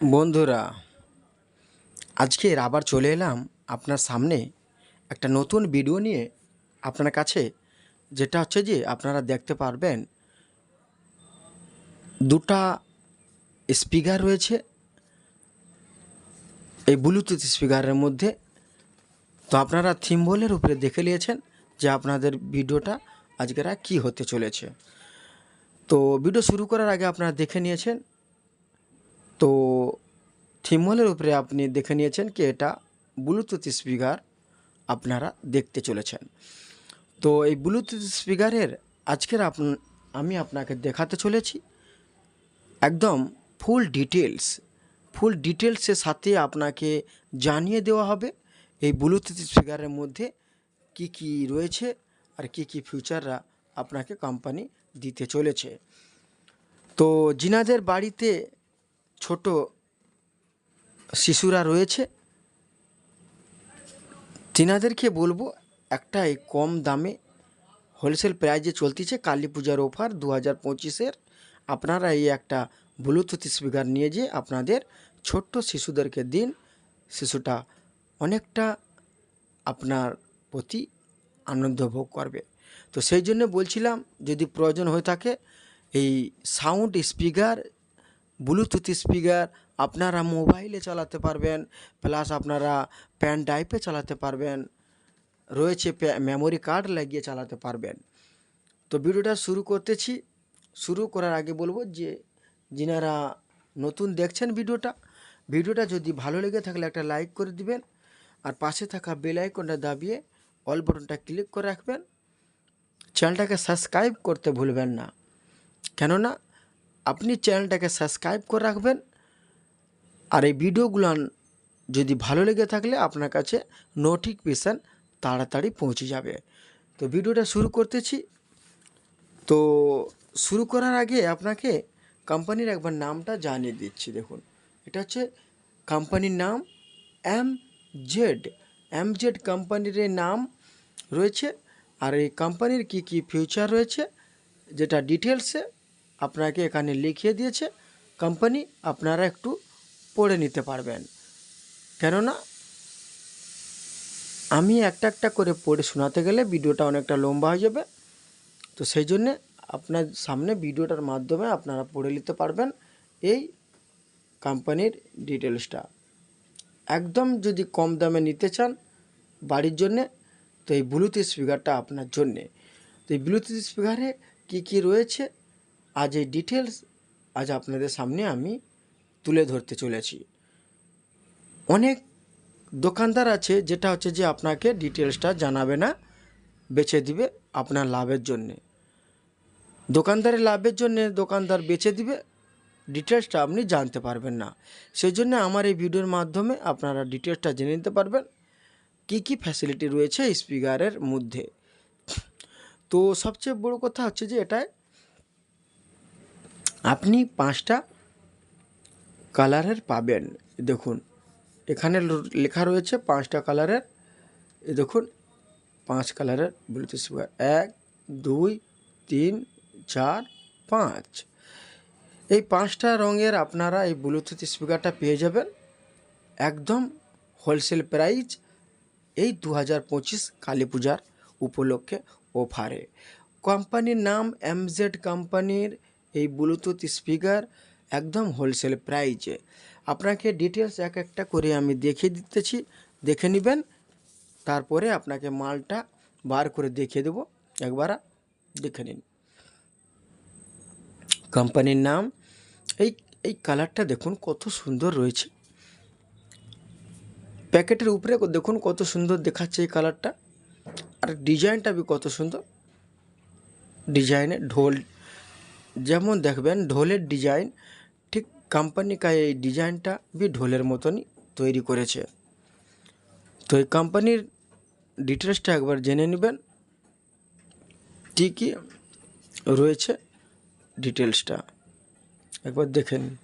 বন্ধুরা আজকের আবার চলে এলাম আপনার সামনে একটা নতুন ভিডিও নিয়ে আপনার কাছে, যেটা হচ্ছে যে আপনারা দেখতে পারবেন দুটা স্পিকার রয়েছে। এই ব্লুটুথ স্পিকারের মধ্যে। তো আপনারা থিম্বলের উপরে দেখে নিয়েছেন যে আপনাদের ভিডিওটা আজকেরা কি হতে চলেছে। তো ভিডিও শুরু করার আগে আপনারা দেখে নিয়েছেন তো থিমলের উপরে আপনি দেখে নিয়েছেন কি এটা ব্লুটুথ স্পিকার আপনারা দেখতে চলেছেন। তো এই ব্লুটুথ স্পিকারের আজকের আপ, আমি আপনাকে দেখাতে চলেছি একদম ফুল ডিটেলস ফুল ডিটেলসের সাথে আপনাকে জানিয়ে দেওয়া হবে এই ব্লুটুথ স্পিকারের মধ্যে কি কি রয়েছে আর কি কি ফিউচাররা আপনাকে কোম্পানি দিতে চলেছে। তো জিনাদের বাড়িতে ছোট শিশুরা রয়েছে। তিনাদেরকে বলব একটা এই কম দামে হোলসেল প্রাইজে চলতেছে কালী পূজার অফার দু হাজার পঁচিশের। আপনারা এই একটা ব্লুটুথ স্পিকার নিয়ে যেয়ে আপনাদের ছোট্ট শিশুদেরকে দিন। শিশুটা অনেকটা আপনার প্রতি আনন্দ ভোগ করবে। তো সেই জন্য বলছিলাম, যদি প্রয়োজন হয়ে থাকে, এই সাউন্ড স্পিকার ব্লুটুথ স্পিকার আপনারা মোবাইলে চালাতে পারবেন প্লাস আপনারা প্যান ড্রাইভে চালাতে পারবেন, রয়েছে মেমোরি কার্ড লাগিয়ে চালাতে পারবেন। তো ভিডিওটা শুরু করতেছি। শুরু করার আগে বলব যে, যিনারা নতুন দেখছেন ভিডিওটা ভিডিওটা যদি ভালো লেগে থাকলে একটা লাইক করে দিবেন, আর পাশে থাকা বেল আইকনটা দাবিয়ে অল বাটনটা ক্লিক করে রাখবেন। চ্যানেলটাকে সাবস্ক্রাইব করতে ভুলবেন না। কেননা আপনি চ্যানেলটাকে সাবস্ক্রাইব করে রাখবেন আর এই ভিডিওগুলো যদি ভালো লেগে থাকলে আপনার কাছে নোটিফিকেশান তাড়াতাড়ি পৌঁছে যাবে। তো ভিডিওটা শুরু করতেছি। তো শুরু করার আগে আপনাকে কোম্পানির একবার নামটা জানিয়ে দিচ্ছি, দেখুন। এটা হচ্ছে কোম্পানির নাম এম জেড এম জেড কোম্পানির নাম রয়েছে। আর এই কোম্পানির কি কি ফিউচার রয়েছে, যেটা ডিটেলসে আপনাকে এখানে লিখিয়ে দিয়েছে কোম্পানি আপনারা একটু পড়ে নিতে পারবেন। কেননা, আমি একটা একটা করে পড়ে শোনাতে গেলে ভিডিওটা অনেকটা লম্বা হয়ে যাবে। তো সেই জন্যে আপনার সামনে ভিডিওটার মাধ্যমে আপনারা পড়ে নিতে পারবেন এই কোম্পানির ডিটেলসটা একদম যদি কম দামে নিতে চান বাড়ির জন্যে, তো এই ব্লুটুথ স্পিকারটা আপনার জন্যে। তো এই ব্লুটুথ স্পিকারে কী কী রয়েছে আজ এই ডিটেলস আজ আপনাদের সামনে আমি তুলে ধরতে চলেছি। অনেক দোকানদার আছে, যেটা হচ্ছে যে আপনাকে ডিটেলসটা জানাবে না, বেচে দিবে আপনার লাভের জন্যে। দোকানদারের লাভের জন্যে দোকানদার বেচে দিবে ডিটেলসটা আপনি জানতে পারবেন না। সেই জন্য আমার এই ভিডিওর মাধ্যমে আপনারা ডিটেলসটা জেনে নিতে পারবেন, কী কী ফ্যাসিলিটি রয়েছে স্পিকারের মধ্যে। তো সবচেয়ে বড় কথা হচ্ছে যে এটায় আপনি পাঁচটা কালারের পাবেন। দেখুন, এখানে লেখা রয়েছে পাঁচটা কালারের। দেখুন, পাঁচ কালারের ব্লুটুথ স্পিকার এক, দুই, তিন, চার, পাঁচ। এই পাঁচটা রঙের আপনারা এই ব্লুটুথ স্পিকারটা পেয়ে যাবেন। একদম হোলসেল প্রাইস এই দু হাজার পঁচিশ কালী পূজার উপলক্ষে অফারে কোম্পানির নাম এমজেড কোম্পানির এই ব্লুটুথ স্পিকার একদম হোলসেল প্রাইজে আপনাকে ডিটেলস এক একটা করে আমি দেখিয়ে দিতেছি, দেখে নেবেন, তারপরে আপনাকে মালটা বার করে দেখিয়ে দেবো, একবার দেখে নিন। কোম্পানির নাম, এই এই কালারটা দেখুন কত সুন্দর রয়েছে। প্যাকেটের উপরে দেখুন কত সুন্দর দেখাচ্ছে এই কালারটা আর ডিজাইনটা বি কত সুন্দর। ডিজাইনে ঢোল যেমন দেখবেন ঢোলের ডিজাইন, ঠিক কোম্পানি এই ডিজাইনটা বি ঢোলের মতনই তৈরি করেছে। তো এই কোম্পানির ডিটেলসটা একবার জেনে নেবেন, কী কী রয়েছে ডিটেলসটা একবার দেখে নিন।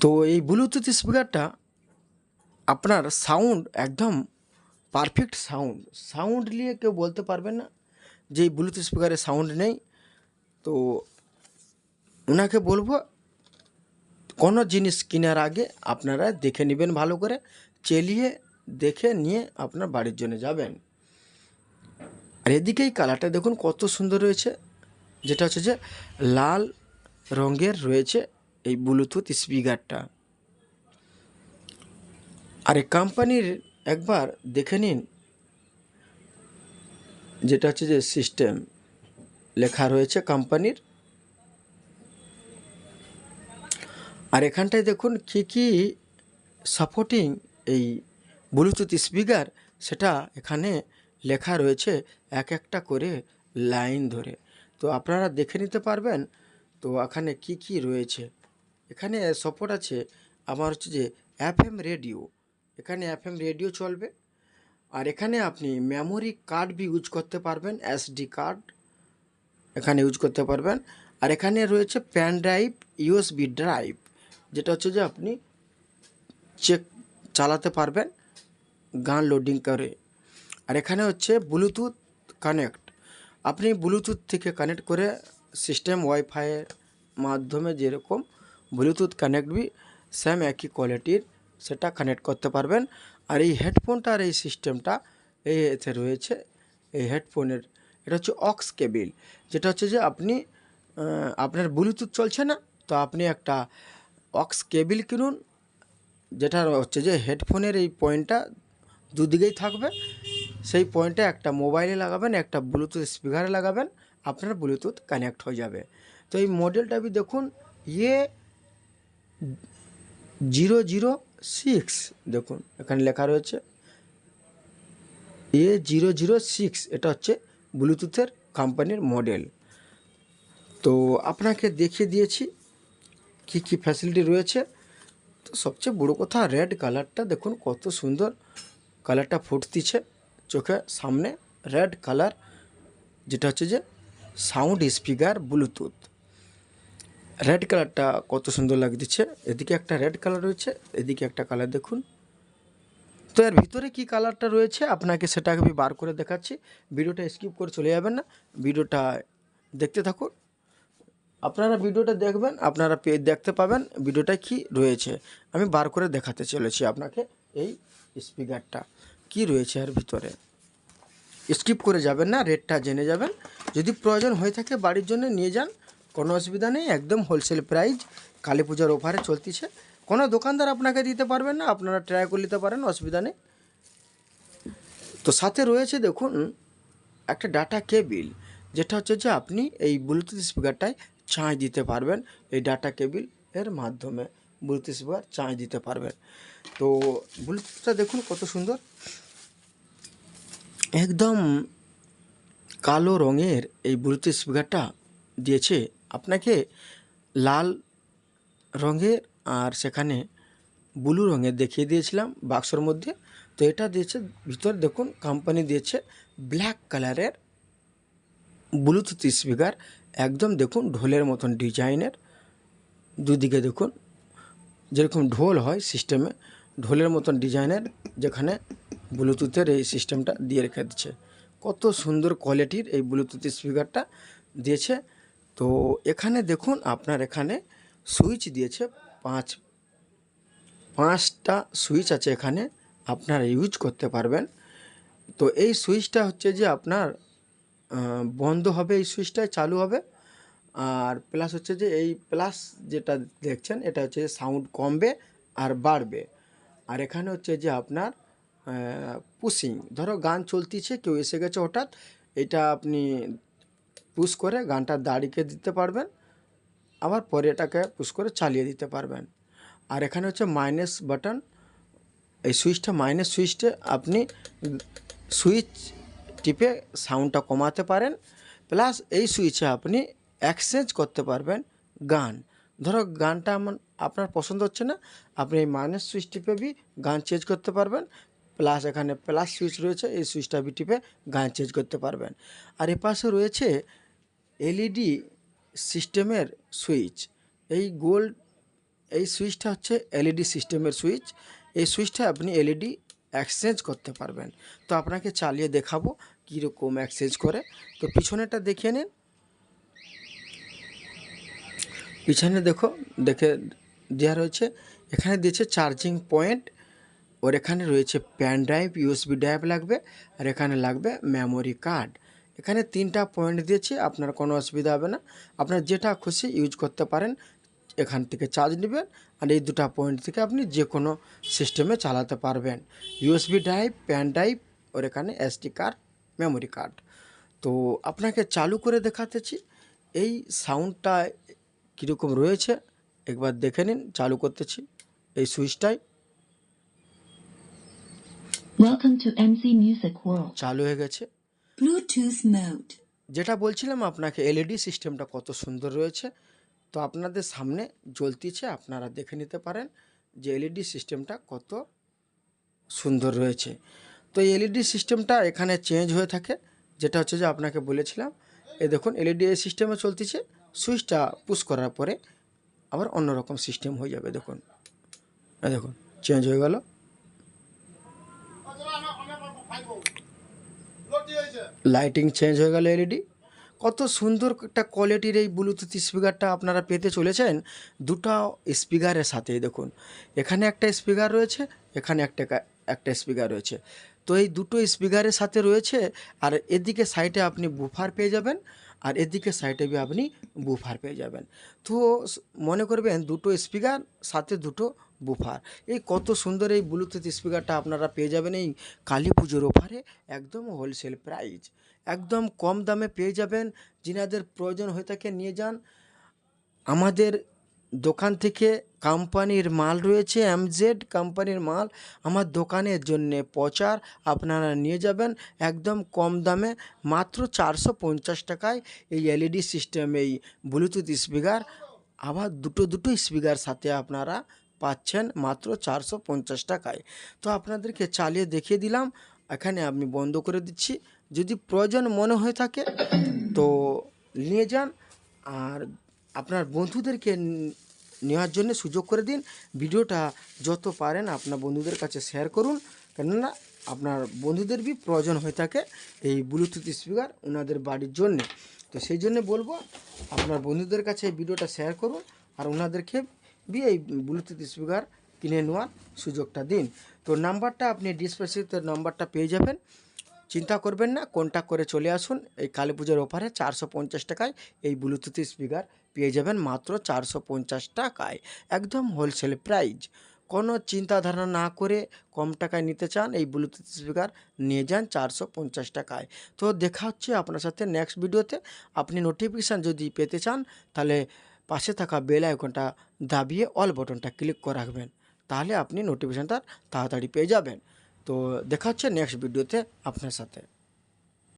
তো এই ব্লুটুথ স্পিকারটা আপনার সাউন্ড একদম পারফেক্ট সাউন্ড সাউন্ড নিয়ে কেউ বলতে পারবে না যে এই ব্লুটুথ স্পিকারে সাউন্ড নেই। তো ওনাকে বলব, কোনো জিনিস কেনার আগে আপনারা দেখে নেবেন ভালো করে, চেলিয়ে দেখে নিয়ে আপনার বাড়ির জন্য যাবেন। আর এদিকেই কালারটা দেখুন কত সুন্দর রয়েছে। যেটা হচ্ছে যে লাল রঙের রয়েছে এই ব্লুটুথ স্পিকারটা আর এই কোম্পানির একবার দেখে নিন যেটা হচ্ছে যে সিস্টেম লেখা রয়েছে কোম্পানির আর এখানটায় দেখুন কী কী সাপোর্টিং এই ব্লুটুথ স্পিকার সেটা এখানে লেখা রয়েছে এক একটা করে লাইন ধরে। তো আপনারা দেখে নিতে পারবেন তো এখানে কি কি রয়েছে। এখানে সাপোর্ট আছে, আমার হচ্ছে যে এফএম রেডিও এখানে এফএম রেডিও চলবে। আর এখানে আপনি মেমোরি কার্ড বি ইউজ করতে পারবেন এসডি কার্ড এখানে ইউজ করতে পারবেন। আর এখানে রয়েছে প্যান ড্রাইভ ইউএসবি ড্রাইভ যেটা হচ্ছে যে আপনি চেক চালাতে পারবেন গান লোডিং করে। আর এখানে হচ্ছে ব্লুটুথ কানেক্ট আপনি ব্লুটুথ থেকে কানেক্ট করে সিস্টেম ওয়াইফাইয়ের মাধ্যমে যেরকম ব্লুটুথ কানেক্ট বি সেম একই কোয়ালিটির সেটা কানেক্ট করতে পারবেন। আর এই হেডফোনটা আর এই সিস্টেমটা এই এতে রয়েছে, এই হেডফোনের এটা হচ্ছে অক্স কেবিল যেটা হচ্ছে যে আপনি আপনার ব্লুটুথ চলছে না, তো আপনি একটা অক্স কেবিল কিনুন, যেটা হচ্ছে যে হেডফোনের এই পয়েন্টটা দুদিকেই থাকবে। সেই পয়েন্টে একটা মোবাইলে লাগাবেন, একটা ব্লুটুথ স্পিকারে লাগাবেন, আপনার ব্লুটুথ কানেক্ট হয়ে যাবে। তো এই মডেলটা আপনি দেখুন ইয়ে জিরো জিরো সিক্স দেখুন, এখানে লেখা রয়েছে এ জিরো জিরো সিক্স এটা হচ্ছে ব্লুটুথের কোম্পানির মডেল। তো আপনাকে দেখিয়ে দিয়েছি কী কী ফ্যাসিলিটি রয়েছে। তো সবচেয়ে বড়ো কথা রেড কালারটা দেখুন, কত সুন্দর কালারটা ফুটতিছে চোখে সামনে। রেড কালার যেটা হচ্ছে যে সাউন্ড স্পিকার ব্লুটুথ রেড কালারটা কত সুন্দর লাগতেছে এদিকে একটা রেড কালার রয়েছে, এদিকে একটা কালার দেখুন। তো এর ভিতরে কি কালারটা রয়েছে? আপনাকে সেটাকে আমি বার করে দেখাচ্ছি। ভিডিওটা স্কিপ করে চলে যাবেন না। ভিডিওটা দেখতে থাকুন। আপনারা ভিডিওটা দেখবেন, আপনারা দেখতে পাবেন ভিডিওটা কি রয়েছে। আমি বার করে দেখাতে চলেছি আপনাকে এই স্পিকারটা কি রয়েছে এর ভিতরে? স্কিপ করে যাবেন না রেটটা জেনে যাবেন। যদি প্রয়োজন হয়ে থাকে বাড়ির জন্য নিয়ে যান কোনো অসুবিধা নেই, একদম হোলসেল প্রাইস কালী পূজার অফারে চলতিছে। কোনো দোকানদার আপনাকে দিতে পারবেন না, আপনারা ট্রাই করে নিতে পারেন, অসুবিধা নেই। তো সাথে রয়েছে দেখুন, একটা ডাটা কেবিল যেটা হচ্ছে যে আপনি এই ব্লুটুথ স্পিকারটায় চার্জ দিতে পারবেন। এই ডাটা কেবিল এর মাধ্যমে ব্লুটুথ স্পিকার চার্জ দিতে পারবেন। তো ব্লুটুথটা দেখুন কত সুন্দর। একদম কালো রঙের এই ব্লুটুথ স্পিকারটা দিয়েছে আপনাকে লাল রঙের আর সেখানে ব্লু রঙের দেখিয়ে দিয়েছিলাম বাক্সর মধ্যে। তো এটা দিয়েছে, ভিতর দেখুন কোম্পানি দিয়েছে ব্ল্যাক কালারের ব্লুটুথ স্পিকার একদম দেখুন, ঢোলের মতন ডিজাইনের দুদিকে দেখুন, যেরকম ঢোল হয় সিস্টেমে ঢোলের মতন ডিজাইনের যেখানে ব্লুটুথের এই সিস্টেমটা দিয়ে রেখে দিচ্ছে। কত সুন্দর কোয়ালিটির এই ব্লুটুথ স্পিকারটা দিয়েছে। তো এখানে দেখুন, আপনার এখানে সুইচ দিয়েছে পাঁচ, পাঁচটা সুইচ আছে এখানে, আপনারা ইউজ করতে পারবেন। তো এই সুইচটা হচ্ছে যে আপনার বন্ধ হবে এই সুইচটাই চালু হবে। আর প্লাস হচ্ছে যে এই প্লাস যেটা দেখছেন, এটা হচ্ছে সাউন্ড কমবে আর বাড়বে। আর এখানে হচ্ছে যে আপনার পুশিং, ধরো গান চলতিছে, কেউ এসে গেছে হঠাৎ, এটা আপনি পুশ করে গানটা দাঁড়িয়ে দিতে পারবেন, আবার পরে এটাকে পুশ করে চালিয়ে দিতে পারবেন। আর এখানে হচ্ছে মাইনাস বাটন এই সুইচটা মাইনাস সুইচটা আপনি সুইচ টিপে সাউন্ডটা কমাতে পারেন প্লাস এই সুইচে আপনি এক্সচেঞ্জ করতে পারবেন গান। ধরো গানটা আপনার পছন্দ হচ্ছে না, আপনি এই মাইনাস সুইচ টিপে বি গান চেঞ্জ করতে পারবেন প্লাস এখানে প্লাস সুইচ রয়েছে, এই সুইচটা বি টিপে গান চেঞ্জ করতে পারবেন। আর এ পাশে রয়েছে এলইডি সিস্টেমের সুইচ। এই গোল্ড, এই সুইচটা হচ্ছে এলইডি সিস্টেমের সুইচ। এই সুইচটা আপনি এলইডি এক্সচেঞ্জ করতে পারবেন। তো আপনাকে চালিয়ে দেখাবো কীরকম এক্সচেঞ্জ করে। তো পিছনেটা দেখিয়ে নিন। পিছনে দেখো, দেখে দেওয়া রয়েছে, এখানে দিয়েছে চার্জিং পয়েন্ট ওর এখানে রয়েছে প্যান ড্রাইভ, ইউএসবি ড্রাইভ লাগবে, আর এখানে লাগবে মেমোরি কার্ড। এখানে তিনটা পয়েন্ট দিয়েছি আপনার কোনো অসুবিধা হবে না। আপনার যেটা খুশি ইউজ করতে পারেন এখান থেকে চার্জ নেবেন আর এই দুটো পয়েন্ট থেকে আপনি যে কোনো সিস্টেমে চালাতে পারবেন। ইউএসবি ড্রাইভ প্যান ড্রাইভ ওর এখানে এসডি কার্ড মেমোরি কার্ড তো আপনাকে চালু করে দেখাতেছি এই সাউন্ডটা কীরকম রয়েছে একবার দেখে নিন চালু করতেছি এই সুইচটাই চালু হয়ে গেছে। Bluetooth mode. যেটা বলছিলাম আপনাকে এলইডি সিস্টেমটা কত সুন্দর রয়েছে, তো আপনাদের সামনে জ্বলতিছে, আপনারা দেখে নিতে পারেন যে এলইডি সিস্টেমটা কত সুন্দর রয়েছে। তো এই এলইডি সিস্টেমটা এখানে চেঞ্জ হয়ে থাকে, যেটা হচ্ছে যে আপনাকে বলেছিলাম এ দেখুন এলইডি এই সিস্টেমে চলতেছে সুইচটা পুশ করার পরে আবার অন্যরকম সিস্টেম হয়ে যাবে, দেখুন। দেখুন চেঞ্জ হয়ে গেল। লাইটিং চেঞ্জ হয়ে গেল এলইডি কত সুন্দর একটা কোয়ালিটির এই ব্লুটুথ স্পিকারটা আপনারা পেতে চলেছেন। দুটো স্পিকারের সাথে দেখুন। এখানে একটা স্পিকার রয়েছে, এখানে একটা একটা স্পিকার রয়েছে। তো এই দুটো স্পিকারের সাথে রয়েছে, আর এদিকে সাইডে আপনি বুফার পেয়ে যাবেন, আর এদিকে সাইডে আপনি বুফার পেয়ে যাবেন। তো মনে করবেন দুটো স্পিকার সাথে দুটো বুফার। এই কত সুন্দর এই ব্লুটুথ স্পিকারটা আপনারা পেয়ে যাবেন এই কালী পুজোর অফারে একদম হোলসেল প্রাইস একদম কম দামে পেয়ে যাবেন, যিনাদের প্রয়োজন হয়ে থাকে নিয়ে যান। আমাদের দোকান থেকে কোম্পানির মাল রয়েছে এমজেড কোম্পানির মাল। আমার দোকানের জন্যে প্রচার আপনারা নিয়ে যাবেন একদম কম দামে, মাত্র চারশো পঞ্চাশ টাকায় এই এলইডি সিস্টেম এই ব্লুটুথ স্পিকার আবার দুটো দুটো স্পিকার সাথে আপনারা পাচ্ছেন মাত্র চারশো পঞ্চাশ টাকায়। তো আপনাদেরকে চালিয়ে দেখিয়ে দিলাম, এখানে আমি বন্ধ করে দিচ্ছি। যদি প্রয়োজন মনে হয়ে থাকে, তো নিয়ে যান। আর আপনার বন্ধুদেরকে নেওয়ার জন্য সুযোগ করে দিন। ভিডিওটা যত পারেন আপনার বন্ধুদের কাছে শেয়ার করুন। কেননা আপনার বন্ধুদের বি প্রয়োজন হয়ে থাকে এই ব্লুটুথ স্পিকার ওনাদের বাড়ির জন্যে। তো সেই জন্য বলব, আপনার বন্ধুদের কাছে ভিডিওটা শেয়ার করুন। আর ওনাদেরকে বি এই ব্লুটুথ স্পিকার কিনে নেওয়ার সুযোগটা দিন। তো নাম্বারটা আপনি ডিসপ্লেতে নাম্বারটা পেয়ে যাবেন। চিন্তা করবেন না কন্ট্যাক্ট করে চলে আসুন। এই কালী পুজোর অফারে চারশো পঞ্চাশ টাকায় এই ব্লুটুথ স্পিকার পেয়ে যাবেন মাত্র চারশো পঞ্চাশ টাকায়। একদম হোলসেল প্রাইস কোনো চিন্তা ধারণা না করে কম টাকায় নিতে চান, এই ব্লুটুথ স্পিকার নিয়ে যান চারশো পঞ্চাশ টাকায়। তো দেখা হচ্ছে আপনার সাথে নেক্সট ভিডিওতে আপনি নোটিফিকেশান যদি পেতে চান, তাহলে পাশে থাকা বেল আইকনটা দাবিয়ে অল বটনটা ক্লিক করে রাখবেন। তাহলে আপনি নোটিফিকেশানটা তাড়াতাড়ি পেয়ে যাবেন। তো দেখা হচ্ছে নেক্সট ভিডিওতে আপনার সাথে।